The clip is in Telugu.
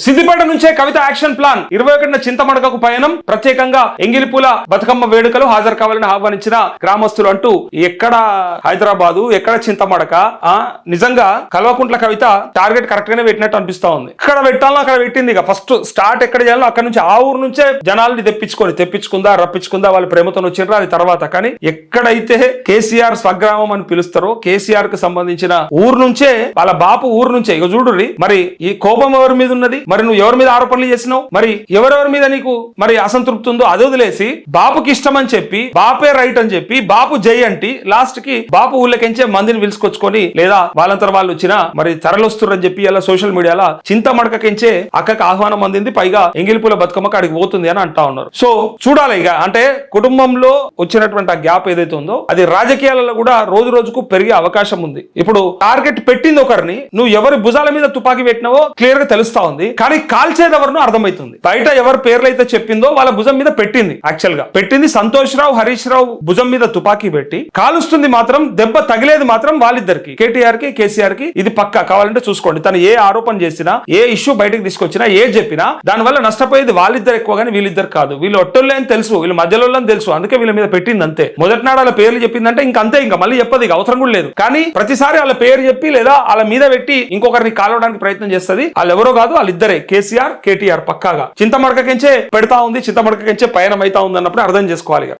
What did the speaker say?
సిద్దిపేట నుంచే కవిత యాక్షన్ ప్లాన్. ఇరవై ఒకటిన చింతమడకకు పయనం. ప్రత్యేకంగా ఎంగిలిపూల బతుకమ్మ వేడుకలు హాజరు కావాలని ఆహ్వానించిన గ్రామస్తులు అంటూ ఎక్కడ హైదరాబాదు ఎక్కడ చింతమడక? ఆ నిజంగా కల్వకుంట్ల కవిత టార్గెట్ కరెక్ట్ గానే పెట్టినట్టు అనిపిస్తా ఉంది. ఇక్కడ పెట్టాలో అక్కడ పెట్టింది ఇక. ఫస్ట్ స్టార్ట్ ఎక్కడ చేయాలో అక్కడ నుంచి ఆ ఊరు నుంచే జనాల్ని తెప్పించుకొని తెప్పించుకుందా రప్పించుకుందా వాళ్ళ ప్రేమతో వచ్చిండ్రా అది తర్వాత. కానీ ఎక్కడైతే కేసీఆర్ స్వగ్రామం అని పిలుస్తారో కేసీఆర్కు సంబంధించిన ఊరు నుంచే వాళ్ళ బాపు ఊరు నుంచే ఇక చూడు మరి ఈ కోపం ఎవరి మీద ఉన్నది? మరి నువ్వు ఎవరి మీద ఆరోపణలు చేసినావు? మరి ఎవరెవరి మీద నీకు మరి అసంతృప్తి ఉందో అది వదిలేసి బాపుకి ఇష్టం అని చెప్పి బాపే రైట్ అని చెప్పి బాపు జై అంటి లాస్ట్కి బాపు ఊళ్ళకెంచే మందిని పిలుచుకొచ్చుకొని లేదా వాళ్ళంతా వాళ్ళు వచ్చిన మరి తరలొస్తుర్రని చెప్పి అలా సోషల్ మీడియాలో చింత మడకకించే అక్కకి ఆహ్వానం అందింది పైగా ఎంగిలిపూల బతుకమ్మకి అడిగి పోతుంది అని అంటా ఉన్నారు. సో చూడాలి ఇక అంటే కుటుంబంలో వచ్చినటువంటి ఆ గ్యాప్ ఏదైతే ఉందో అది రాజకీయాలలో కూడా రోజు రోజుకు పెరిగే అవకాశం ఉంది. ఇప్పుడు టార్గెట్ పెట్టింది ఒకరిని నువ్వు ఎవరి భుజాల మీద తుపాకీ పెట్టినావో క్లియర్గా తెలుస్తా ఉంది. కానీ కాల్చేది ఎవరినో అర్థమవుతుంది. బయట ఎవరి పేర్లు అయితే చెప్పిందో వాళ్ళ భుజం మీద పెట్టింది యాక్చువల్గా. పెట్టింది సంతోష్ రావు హరీష్ రావు భుజం మీద తుపాకీ పెట్టి. కాలుస్తుంది మాత్రం దెబ్బ తగిలేది మాత్రం వాళ్ళిద్దరికి కేటీఆర్కి కేసీఆర్కి ఇది పక్క. కావాలంటే చూసుకోండి. తను ఏ ఆరోపణ చేసినా ఏ ఇష్యూ బయటకు తీసుకొచ్చినా ఏ చెప్పినా దానివల్ల నష్టపోయేది వాళ్ళిద్దరు ఎక్కువ కానీ వీళ్ళిద్దరు కాదు. వీళ్ళు ఒట్టోళ్ళే అని తెలుసు వీళ్ళు మధ్యలో అని తెలుసు. అందుకే వీళ్ళ మీద పెట్టింది అంతే. మొదటి నాడు వాళ్ళ పేర్లు చెప్పిందంటే ఇంక అంతే ఇంకా మళ్ళీ చెప్పదు ఇక అవసరం కూడా లేదు. కానీ ప్రతిసారి వాళ్ళ పేరు చెప్పి లేదా వాళ్ళ మీద పెట్టి ఇంకొకరిని కాలవడానికి ప్రయత్నం చేస్తుంది. వాళ్ళు ఎవరో కాదు వాళ్ళిద్దరే కేసీఆర్ కేటీఆర్ పక్కాగా. చింతమడకకించే పెడతా ఉంది చింతమడకకించే పయనం అవుతా ఉంది అన్నప్పుడు అర్థం చేసుకోవాలి